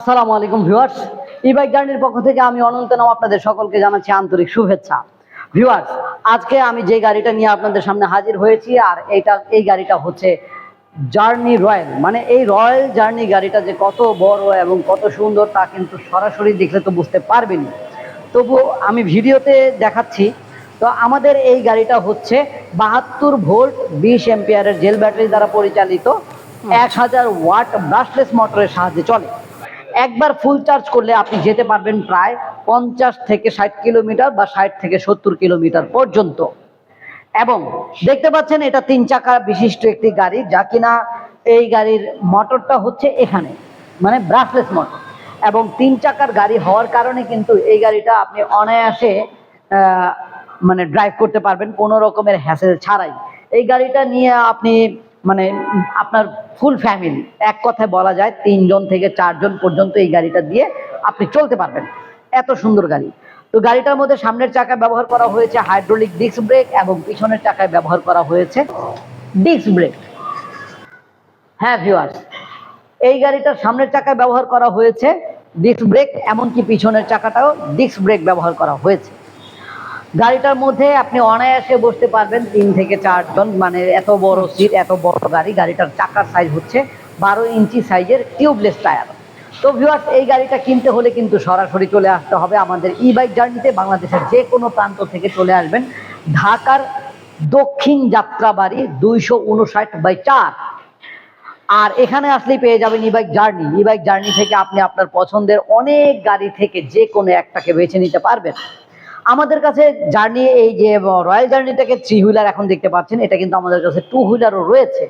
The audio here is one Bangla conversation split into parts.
আসসালামু আলাইকুম ভিউয়ার্স ই বাইক জার্নির পক্ষ থেকে আমি অনন্ত নাম আপনাদের সকলকে জানাচ্ছি আন্তরিক শুভেচ্ছা। ভিউয়ার্স আজকে আমি যে গাড়িটা নিয়ে আপনাদের সামনে হাজির হয়েছি আর এইটা এই গাড়িটা হচ্ছে জার্নি রয়্যাল মানে এই রয়্যাল জার্নি গাড়িটা যে কত বড় এবং কত সুন্দর তা কিন্তু সরাসরি দেখলে তো বুঝতে পারবেন তবু আমি ভিডিওতে দেখাচ্ছি তো আমাদের এই গাড়িটা হচ্ছে বাহাত্তর ভোল্ট বিশ এম্পিয়ারের জেল ব্যাটারি দ্বারা পরিচালিত এক হাজার ওয়াট ব্রাশলেস মোটরের সাহায্যে চলে। একবার ফুল চার্জ করলে আপনি যেতে পারবেন প্রায় পঞ্চাশ থেকে ষাট কিলোমিটার বা ষাট থেকে সত্তর কিলোমিটার পর্যন্ত। এবং দেখতে পাচ্ছেন এটা তিন চাকা বিশিষ্ট একটি গাড়ি, যা কিনা এই গাড়ির মোটরটা হচ্ছে এখানে মানে ব্রাশলেস মোটর এবং তিন চাকার গাড়ি হওয়ার কারণে কিন্তু এই গাড়িটা আপনি অনায়াসে মানে ড্রাইভ করতে পারবেন, কোনো রকমের হ্যাসেল ছাড়াই। এই গাড়িটা নিয়ে আপনি মানে আপনার ফুল ফ্যামিলি এক কথায় বলা যায়, তিনজন থেকে চারজন পর্যন্ত এই গাড়িটা দিয়ে আপনি চলতে পারবেন। এত সুন্দর গাড়ি। তো গাড়িটার মধ্যে সামনের চাকায় ব্যবহার করা হয়েছে হাইড্রোলিক ডিস্ক ব্রেক এবং পিছনের চাকায় ব্যবহার করা হয়েছে ডিস্ক ব্রেক হ্যাঁ ভিউয়ার্স এই গাড়িটার সামনের চাকায় ব্যবহার করা হয়েছে ডিস্ক ব্রেক এমনকি পিছনের চাকাটাও ডিস্ক ব্রেক ব্যবহার করা হয়েছে। গাড়িটার মধ্যে আপনি অনায়াসে বসতে পারবেন তিন থেকে চারজন মানে এত বড় সিট এত বড় গাড়ি। গাড়িটার চাকার সাইজ হচ্ছে বারো ইঞ্চি সাইজের টিউবলেস টায়ার তো ভিউয়ার্স এই গাড়িটা কিনতে হলে কিন্তু সরাসরি চলে আসতে হবে আমাদের ই বাইক জার্নিতে বাংলাদেশের যে কোনো প্রান্ত থেকে চলে আসবেন ঢাকার দক্ষিণ যাত্রাবাড়ি দুইশো উনষাট বাই চার। আর এখানে আসলেই পেয়ে যাবেন e bike journey e bike journey থেকে আপনি আপনার পছন্দের অনেক গাড়ি থেকে যে কোনো একটাকে বেছে নিতে পারবেন। আমাদের কাছে জার্নি এই যে রয়্যাল জার্নিটাকে থ্রি হুইলার এখন দেখতে পাচ্ছেন, এটা কিন্তু আমাদের কাছে টু হুইলারও রয়েছে।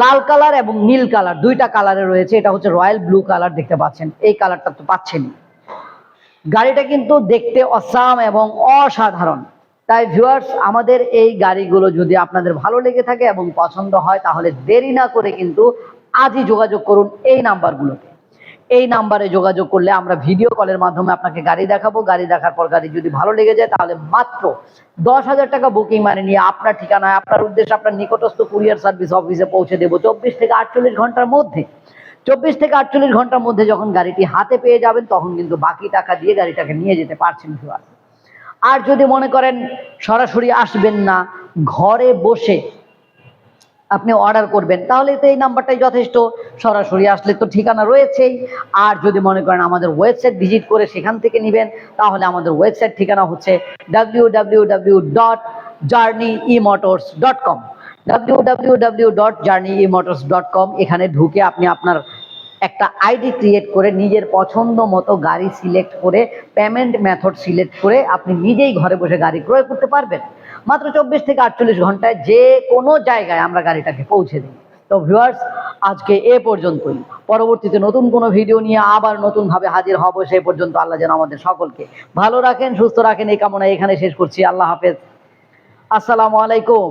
লাল কালার এবং নীল কালার, দুইটা কালারে রয়েছে, এটা হচ্ছে রয়্যাল ব্লু কালার দেখতে পাচ্ছেন, এই কালারটা তো পাচ্ছেনই। গাড়িটা কিন্তু দেখতে অসাম এবং অসাধারণ। তাই ভিউয়ার্স আমাদের এই গাড়িগুলো যদি আপনাদের ভালো লেগে থাকে এবং পছন্দ হয়, তাহলে দেরি না করে কিন্তু আজই যোগাযোগ করুন এই নাম্বারগুলোতে। এই নাম্বারে যোগাযোগ করলে আমরা ভিডিও কলের মাধ্যমে আপনাকে গাড়ি দেখাবো। গাড়ি দেখার পর গাড়ি যদি ভালো লেগে যায়, তাহলে মাত্র দশ হাজার টাকা বুকিং মানে নিয়ে আপনার ঠিকানায়, আপনার উদ্দেশ্যে আপনার নিকটস্থ কুরিয়ার সার্ভিস অফিসে পৌঁছে দেবো চব্বিশ থেকে আটচল্লিশ ঘণ্টার মধ্যে। চব্বিশ থেকে আটচল্লিশ ঘণ্টার মধ্যে যখন গাড়িটি হাতে পেয়ে যাবেন, তখন কিন্তু বাকি টাকা দিয়ে গাড়িটাকে নিয়ে যেতে পারছেন আর যদি মনে করেন, সরাসরি আসবেন না, ঘরে বসে আপনি অর্ডার করবেন, তাহলে তো এই নাম্বারটাই যথেষ্ট। সরাসরি আসলে তো ঠিকানা রয়েছেই। আর যদি মনে করেন আমাদের ওয়েবসাইট ভিজিট করে সেখান থেকে নেবেন, তাহলে আমাদের ওয়েবসাইট ঠিকানা হচ্ছে W W W dot journey e motors dot com dot journey e motors dot com এখানে ঢুকে আপনি আপনার একটা আইডি ক্রিয়েট করে নিজের পছন্দ মতো গাড়ি সিলেক্ট করে পেমেন্ট মেথড সিলেক্ট করে আপনি নিজেই ঘরে বসে গাড়ি ক্রয় করতে পারবেন। মাত্র চব্বিশ থেকে আটচল্লিশ ঘন্টায় যে কোনো জায়গায় আমরা গাড়িটাকে পৌঁছে দিই তো ভিউয়ার্স আজকে এ পর্যন্তই। পরবর্তীতে নতুন কোনো ভিডিও নিয়ে আবার নতুনভাবে হাজির হব সেই পর্যন্ত আল্লাহ যেন আমাদের সকলকে ভালো রাখেন, সুস্থ রাখেন। এই কামনা এখানে শেষ করছি। আল্লাহ হাফেজ। আসসালামু আলাইকুম।